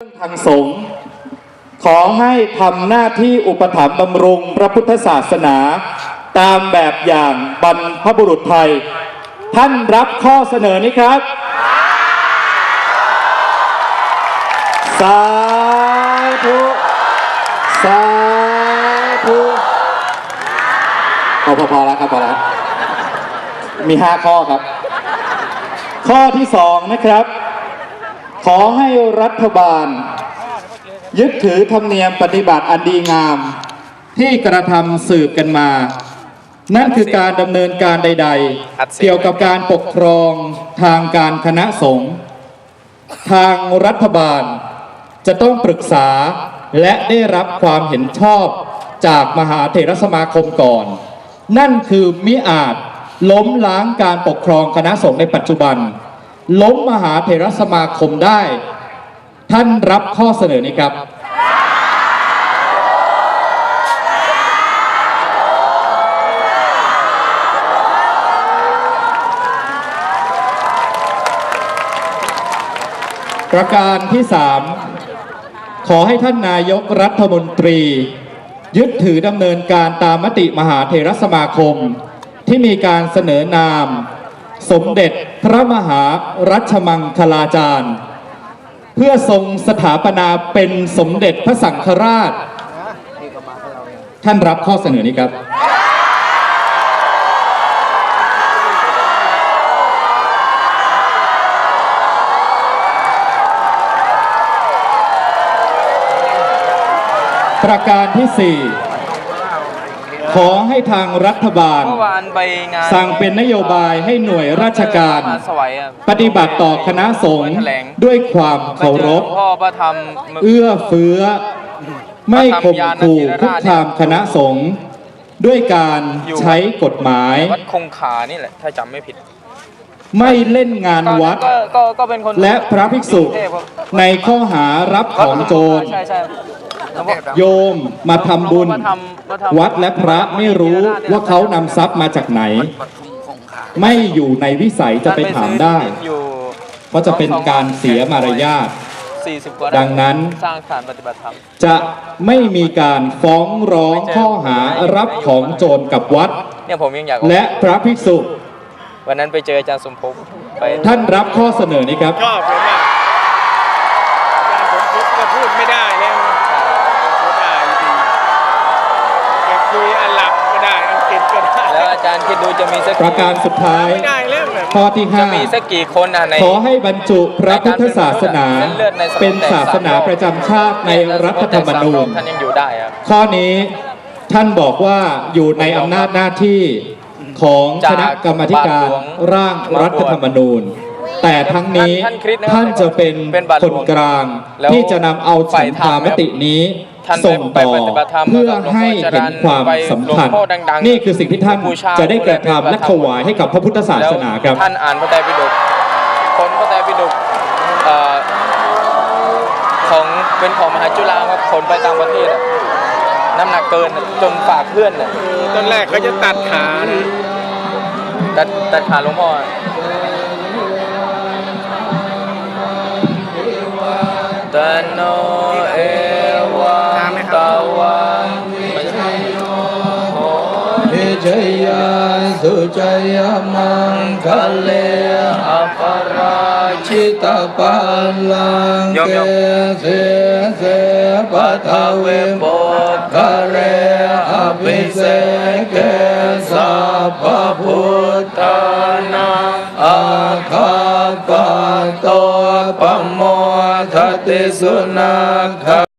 รื่องทางสงฆ์ขอให้ทำหน้าที่อุปถัมภ์บำรุงพระพุทธศาสนา ตามแบบอย่างบรรพบุรุษไทย ท่านรับข้อเสนอนี้ครับ สาธุ สาธุเอาพอพอแล้วครับพอแล้วมีห้าข้อครับ ข้อที่สองนะครับ ขอให้รัฐบาล ยึดถือธรรมเนียมปฏิบัติอันดีงาม ที่กระทำสืบกันมา นั่นคือการดำเนินการใด ๆ เกี่ยวกับการปกครองทางการคณะสงฆ์ทางรัฐบาลจะต้องปรึกษาและได้รับความเห็นชอบจากมหาเถรสมาคมก่อน นั่นคือมิอาจล้มล้างการปกครองคณะสงฆ์ในปัจจุบัน ล้มมหาเถรสมาคมได้ ท่านรับข้อเสนอนี้ครับ ประการที่สามขอให้ท่านนายกรัฐมนตรี ยึดถือดำเนินการตามมติมหาเถรสมาคม ที่มีการเสนอนาม สมเด็จพระมหารัชมังคลาจารย์ เพื่อทรงสถาปนาเป็นสมเด็จพระสังฆราช ท่านรับข้อเสนอนี้ครับประการที่ 4 ขอให้ทางรัฐบาล เมื่อวานไปงานสั่งเป็นนโยบายให้หน่วยราชการมหสวัยอะปฏิบัติต่อคณะสงฆ์แถลงด้วยความเคารพไปจอหลวงพ่อพระธรรม เอื้อเฟื้อ ไม่ข่มขู่คุกคามคณะสงฆ์ด้วยการใช้กฎหมาย วัดคงขานี่แหละ ถ้าจำไม่ผิด ไม่เล่นงานวัด ก็ก็ก็เป็นคนและพระภิกษุกรุงเทพครับในข้อหารับของโจร ใช่ใช่แล้วก็โยมมาทำบุญ มาทำมาทำ วัดและพระไม่รู้ว่าเขานำทรัพย์มาจากไหน ไม่อยู่ในวิสัยจะไปถามได้ อยู่เพราะจะเป็นการเสียมารยาท 40กว่าดังนั้น สร้างสถานปฏิบัติธรรม จะไม่มีการฟ้องร้องข้อหารับของโจรกับวัด เนี่ยผมยังอยากและพระภิกษุ วันนั้นไปเจออาจารย์สมภพไปท่านรับข้อเสนอนี้ครับ ชอบเลยว่าอาจารย์สมภพก็พูดไม่ได้แล้วพูดได้จริงๆแกคุยอาหรับก็ได้ อังกฤษก็ได้แล้วอาจารย์คิดดูจะมีสักประการสุดท้าย ไม่ได้แล้วแบบ ข้อที่ จะมีสักกี่คนอะใน 5 ขอให้บรรจุพระพุทธศาสนา เป็นศาสนาประจำชาติในรัฐธรรมนูญ ท่านยังอยู่ได้ครับ ข้อนี้ท่านบอกว่าอยู่ในอำนาจหน้าที่ ของคณะกรรมาธิการร่างรัฐธรรมนูญ แต่ทั้งนี้ท่านจะเป็นคนกลางที่จะนำเอาฉันทามตินี้ท่านส่งไปต่อปฏิบัติธรรมเพื่อให้เห็นความสำคัญหลวงพ่อดังๆนี่คือสิ่งที่ท่านบูชาจะได้กระทำและถวายให้กับพระพุทธศาสนาครับแล้วท่านอ่านพระไตรปิฎกคนพระไตรปิฎกเอ่อของเป็นของมหาจุฬาครับขนไปต่างประเทศอะน้ำหนักเกินอะจนฝากเพื่อนอะตอนแรกเขาจะตัดขานะ ตัดตัดขาหลวงพ่อตโนเอวังตวันโหวิจยาสุจยามังคะเลอปราชิตาปัลลังเกเสเสปัทเวปคะเรอภิเสกสัพพุ พุทธานาอาคาปะโตปโมทติสุนัข